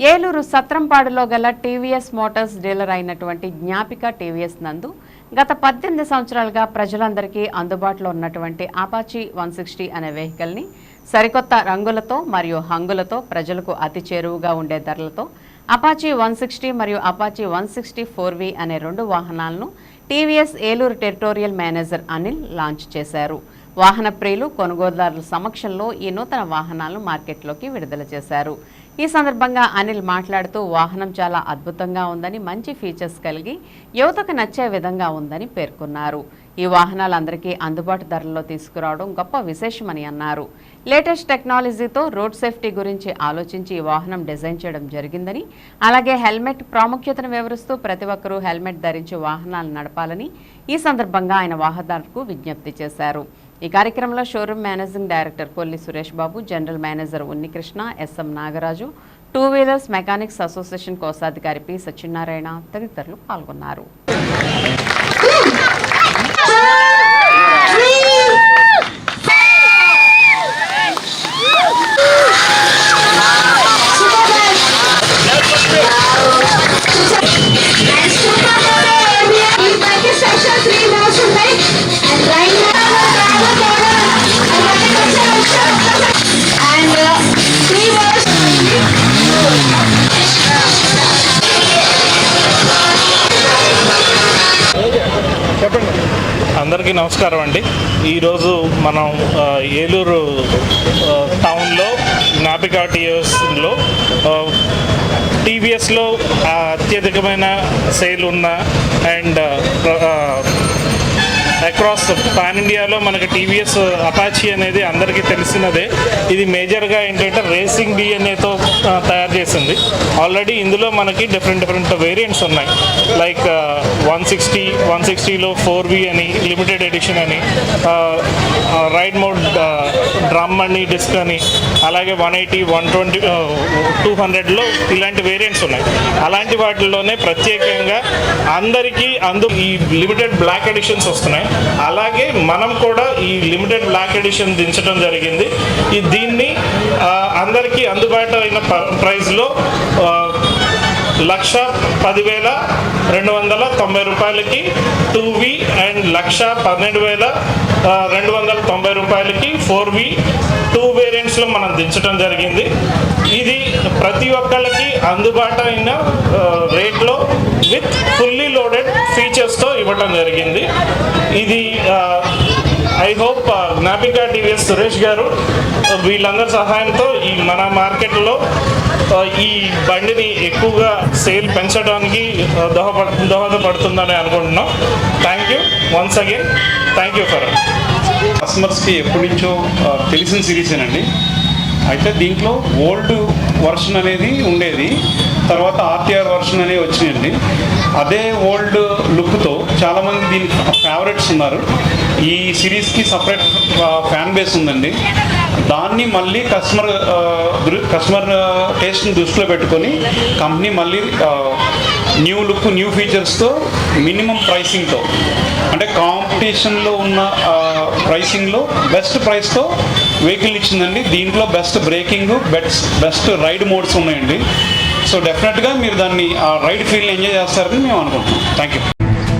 ఏలూరు సత్రంపాడులో గల TVS Motors dealer అయినటువంటి జ్ఞాపిక TVS నందు గత పద్దెనిమిది సంవత్సరాలుగా ప్రజలందరికీ అందుబాటులో ఉన్నటువంటి అపాచీ వన్ సిక్స్టీ అనే వెహికల్ని సరికొత్త రంగులతో మరియు హంగులతో ప్రజలకు అతి చేరువుగా ఉండే ధరలతో అపాచీ వన్ సిక్స్టీ మరియు Apache one sixty four V అనే రెండు వాహనాలను TVS Eluru territorial manager Anil launch చేశారు. వాహన ప్రియులు కొనుగోలుదారుల సమక్షంలో ఈ నూతన వాహనాలను మార్కెట్లోకి విడుదల చేశారు. ఈ సందర్భంగా అనిల్ మాట్లాడుతూ వాహనం చాలా అద్భుతంగా ఉందని మంచి ఫీచర్స్ కలిగి యువతకు నచ్చే విధంగా ఉందని పేర్కొన్నారు. ఈ వాహనాలు అందరికీ అందుబాటు ధరల్లో తీసుకురావడం గొప్ప విశేషమని అన్నారు. లేటెస్ట్ టెక్నాలజీతో రోడ్ సేఫ్టీ గురించి ఆలోచించి ఈ వాహనం డిజైన్ చేయడం జరిగిందని అలాగే హెల్మెట్ ప్రాముఖ్యతను వివరిస్తూ ప్రతి ఒక్కరూ హెల్మెట్ ధరించి వాహనాలు నడపాలని ఈ సందర్భంగా ఆయన వాహనదారులకు విజ్ఞప్తి చేశారు. ఈ కార్యక్రమంలో showroom managing director Kolli Suresh Babu general manager Unnikrishna SM Nagaraju two wheelers mechanics association కోశాధికారి పి సత్యనారాయణ తదితరులు పాల్గొన్నారు. అందరికీ నమస్కారం అండి. ఈరోజు మనం ఏలూరు టౌన్లో జ్ఞాపిక టీఎస్లో టీవీఎస్లో అత్యధికమైన సేల్ ఉన్న అండ్ అక్రాస్ పాన్ ఇండియాలో మనకి టీవీఎస్ అపాచీ అనేది అందరికీ తెలిసినదే. ఇది మేజర్గా ఏంటంటే రేసింగ్ డిఎన్ఏతో తయారు చేసింది. ఆల్రెడీ ఇందులో మనకి డిఫరెంట్ డిఫరెంట్ వేరియంట్స్ ఉన్నాయి. లైక్ వన్ సిక్స్టీ వన్ సిక్స్టీలో ఫోర్ వి అని లిమిటెడ్ ఎడిషన్ అని రైడ్ మోడ్ డ్రమ్ అని డిస్క్ అని అలాగే one eighty one twenty two హండ్రెడ్లో ఇలాంటి వేరియంట్స్ ఉన్నాయి. అలాంటి వాటిల్లోనే ప్రత్యేకంగా అందరికీ అందు ఈ లిమిటెడ్ బ్లాక్ ఎడిషన్స్ వస్తున్నాయి. అలాగే మనం కూడా ఈ లిమిటెడ్ బ్లాక్ ఎడిషన్ దించడం జరిగింది. ఈ దీన్ని అందరికీ అందుబాటు అయిన ప- ప్రైస్లో లక్ష పదివేల రెండు వందల తొంభై రూపాయలకి టూ వి అండ్ లక్ష పన్నెండు వేల రెండు వందల తొంభై రూపాయలకి ఫోర్ వి టూ వేరియంట్స్లో మనం దించడం జరిగింది. ఇది ప్రతి ఒక్కళ్ళకి అందుబాటు అయిన రేట్లో విత్ ఫుల్లీ లోడెడ్ ఫీచర్స్తో ఇవ్వటం జరిగింది. ఇది ఐ హోప్ జ్ఞాపిక టీవీఎస్ సురేష్ గారు uh, వీళ్ళందరి సహాయంతో ఈ మన మార్కెట్లో uh, ఈ బండిని ఎక్కువగా సేల్ పెంచడానికి uh, దోహప దోహదపడుతుందని అనుకుంటున్నాం. Thank you once again thank you for కస్టమర్స్కి ఎప్పటి నుంచో తెలిసిన సిరీసేనండి అయితే దీంట్లో ఓల్డ్ వర్షన్ అనేది ఉండేది. తర్వాత ఆర్టీఆర్ వర్షన్ అనేవి వచ్చినాయండి. అదే ఓల్డ్ లుక్తో చాలామంది దీనికి ఫేవరెట్స్ ఉన్నారు. ఈ సిరీస్కి సపరేట్ ఫ్యాన్ బేస్ ఉందండి. దాన్ని మళ్ళీ కస్టమర్ కస్టమర్ టేస్ట్ని దృష్టిలో పెట్టుకొని కంపెనీ మళ్ళీ న్యూ లుక్ న్యూ ఫీచర్స్తో మినిమం ప్రైసింగ్తో అంటే కాంపిటీషన్లో ఉన్న ప్రైసింగ్లో బెస్ట్ ప్రైస్తో వెహికల్ ఇచ్చిందండి. దీంట్లో best braking best best ride modes ఉన్నాయండి. సో డెఫినెట్గా మీరు దాన్ని ఆ రైడ్ ఫీల్ని ఎంజాయ్ చేస్తారని మేము అనుకుంటున్నాం. Thank you